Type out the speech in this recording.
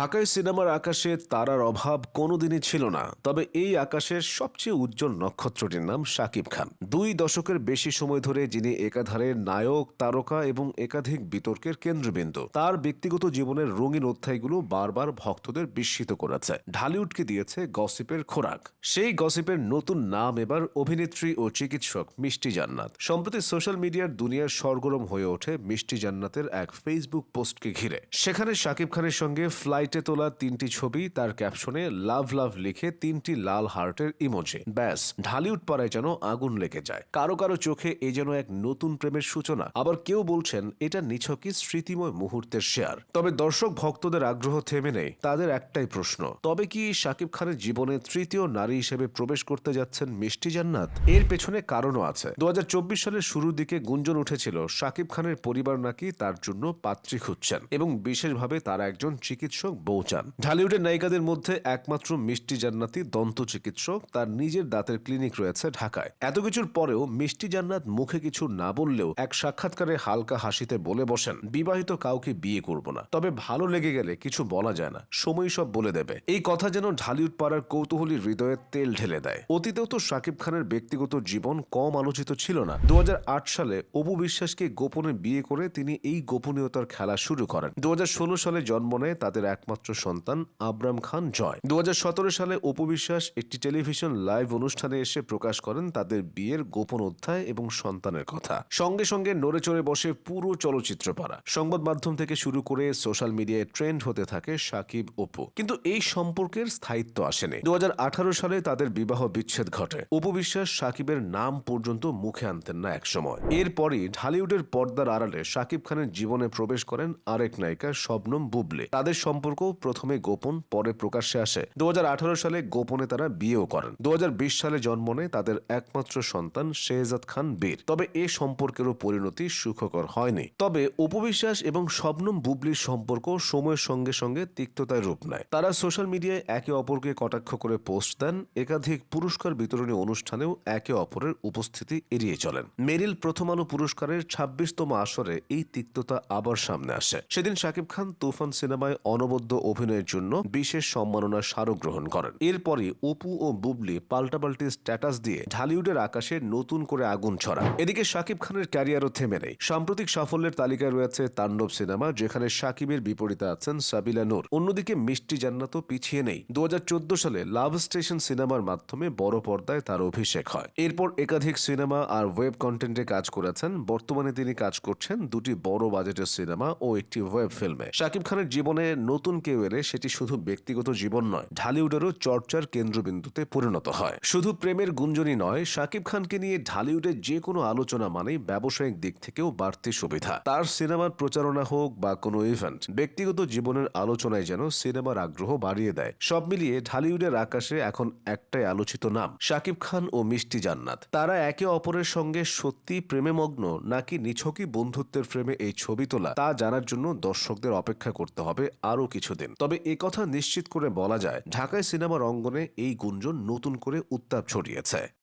ঢাকায় সিনেমার আকাশে তারার অভাব কোনোদিনই ছিল না। তবে এই আকাশের সবচেয়ে উজ্জ্বল নক্ষত্রটির নাম শাকিব খান। দুই দশকের বেশি সময় ধরে যিনি একাধারে নায়ক, তারকা এবং একাধিক বিতর্কের কেন্দ্রবিন্দু। তার ব্যক্তিগত জীবনের রঙিন অধ্যায়গুলো বারবার ভক্তদের বিস্মিত করেছে। ঢালিউডকে দিয়েছে গসিপের খোরাক। সেই গসিপের নতুন নাম এবার অভিনেত্রী ও চিকিৎসক মিষ্টি জান্নাত। সম্প্রতি সোশ্যাল মিডিয়ার দুনিয়ার সরগরম হয়ে ওঠে মিষ্টি জান্নাতের এক ফেসবুক পোস্টকে ঘিরে। সেখানে শাকিব খানের সঙ্গে ফ্লাইটে তোলা তিনটি ছবি, তার ক্যাপশনে লাভ লাভ লিখে তিনটি লাল হার্টের ইমোজি। ব্যাস, ঢালিউড পাড়ায় যেন আগুন লেগে যায়। কারও কারও চোখে এ যেন এক নতুন প্রেমের সূচনা। আবার কেউ বলছেন, এটা নিছকই স্মৃতিময় মুহূর্তের শেয়ার। তবে দর্শক ভক্তদের আগ্রহ থেমে নেই, তাদের একটাই প্রশ্ন, তবে কি শাকিব খানের জীবনে তৃতীয় নারী হিসেবে প্রবেশ করতে যাচ্ছেন মিষ্টি জান্নাত? এর পেছনে কারণও আছে। দু হাজার চব্বিশ সালের শুরুর দিকে গুঞ্জন উঠেছিল, শাকিব খানের পরিবার নাকি তার জন্য পাত্রী খুঁজছেন এবং বিশেষভাবে তারা একজন চিকিৎসক বউ চান ঢালিউডের নায়িকাদের মধ্যে একমাত্র মিষ্টি জান্নাতি দন্ত চিকিৎসক তার নিজের দাঁতের ক্লিনিক রয়েছে ঢাকায়। এত কিছুর পরেও মিষ্টি জান্নাত মুখে কিছু না বললেও এক সাক্ষাৎকারে হালকা হাসিতে বলে বসেন, বিবাহিত কাউকে বিয়ে করব না। তবে ভালো লেগে গেলে কিছু বলা যায় না। সময় সব বলে দেবে। এই কথা যেন ঢালিউড পাড়ার কৌতূহলী হৃদয়ে তেল ঢেলে দেয়। অতীতেও তো শাকিব খানের ব্যক্তিগত জীবন কম আলোচিত ছিল না। দু হাজার আট সালে অপু বিশ্বাসকে গোপনে বিয়ে করে তিনি এই গোপনীয়তার খেলা শুরু করেন। দু হাজার ষোলো সালে জন্ম নেয় তাদের একমাত্র সন্তান আবরাম খান জয়। দু হাজার সতেরো সালে অপু বিশ্বাস একটি টেলিভিশন লাইভ অনুষ্ঠানে এসে প্রকাশ করেন তাদের বিয়ের গোপন অধ্যায় এবং সন্তানের কথা। সঙ্গে সঙ্গে নড়ে চড়ে বসে পুরো চলচ্চিত্র পাড়া সংবাদ মাধ্যম থেকে শুরু করে সোশ্যাল মিডিয়ায় ট্রেন্ড হতে থাকে সাকিব, অপু। কিন্তু এই সম্পর্কের স্থায়িত্ব আসেনি। দু হাজার আঠারো সালে তাদের বিবাহ বিচ্ছেদ ঘটে। অপু বিশ্বাস সাকিবের নাম পর্যন্ত মুখে আনতেন না একসময়। এরপরই ঢালিউডের পর্দার আড়ালে সাকিব খানের জীবনে প্রবেশ করেন আরেক নায়িকা শবনম বুবলে। তাদের সম্পর্ক প্রথমে গোপন, পরে প্রকাশ্যে আসে। দু হাজার আঠারো সালে গোপনে তারা বিয়েও করেন। দু সালে জন্ম নেয় তাদের একমাত্র সন্তান শেহজাদ খান বীর। তবে এ সম্পর্কেরও পরিণতি সুখকর হয়নি। তবে উপবিশ্বাস এবং শবনম বুবলির সম্পর্ক সময়ের সঙ্গে সঙ্গে তিক্ততায় রূপ নেয়। তারা সোশ্যাল মিডিয়ায় একে অপরকে কটাক্ষ করে পোস্ট দেন, একাধিক পুরস্কার বিতরণী অনুষ্ঠানেও একে অপরের উপস্থিতি এড়িয়ে চলেন। মেরিল প্রথম আলো পুরস্কারের ছাব্বিশতম আসরে এই তিক্ততা আবার সামনে আসে। সেদিন শাকিব খান তুফান সিনেমায় অনবদ্য অভিনয়ের জন্য বিশেষ সম্মাননার স্মারক গ্রহণ করেন। এরপরই অপু ও বুবলি পাল্টাপাল্টি স্ট্যাটাস দিয়ে ঢালিউডের আকাশে নতুন করে আগুন ছড়া এদিকে শাকিব খানের ক্যারিয়ারও থেমে নেই। সাম্প্রতিক সাফল্যের তালিকায় রয়েছে তাণ্ডব সিনেমা, যেখানে শাকিবের বিপরীতে আছেন সাবিলা নূর। অন্যদিকে মিষ্টি জান্নাতও পিছিয়ে নেই। দু হাজার চোদ্দ সালে লাভ স্টেশন সিনেমার মাধ্যমে বড় পর্দায় তার অভিষেক হয়। এরপর একাধিক সিনেমা আর ওয়েব কন্টেন্টে কাজ করেছেন। বর্তমানে তিনি কাজ করছেন দুটি বড় বাজেটের সিনেমা ও একটি ওয়েব ফিল্মে। শাকিব খানের জীবনে নতুন কেউ এলে সেটি শুধু ব্যক্তিগত জীবন নয়, ঢালিউডেরও চর্চার কেন্দ্রবিন্দুতে পরিণত হয়। শুধু প্রেমের গুঞ্জনই নয়, শাকিব খানকে নিয়ে ঢালিউডের যে কোনো আলোচনা মানেই ব্যবসায়িক দিক থেকেও বাড়তি সুবিধা। তার সিনেমার প্রচারণা হোক বা কোনো ইভেন্ট, ব্যক্তিগত জীবনের আলোচনায় যেন সিনেমার আগ্রহ বাড়িয়ে দেয়। সব মিলিয়ে ঢালিউডের আকাশে এখন একটাই আলোচিত নাম, শাকিব খান ও মিষ্টি জান্নাত। তারা একে অপরের সঙ্গে সত্যি প্রেমে মগ্ন নাকি নিছকই বন্ধুত্বের ফ্রেমে এই ছবি তোলা, তা জানার জন্য দর্শকদের অপেক্ষা করতে হবে আরও কিছুদিন। তবে এ কথা নিশ্চিত করে বলা যায়, ঢাকায় সিনেমার অঙ্গনে এই গুঞ্জন নতুন করে উত্তাপ ছড়িয়েছে।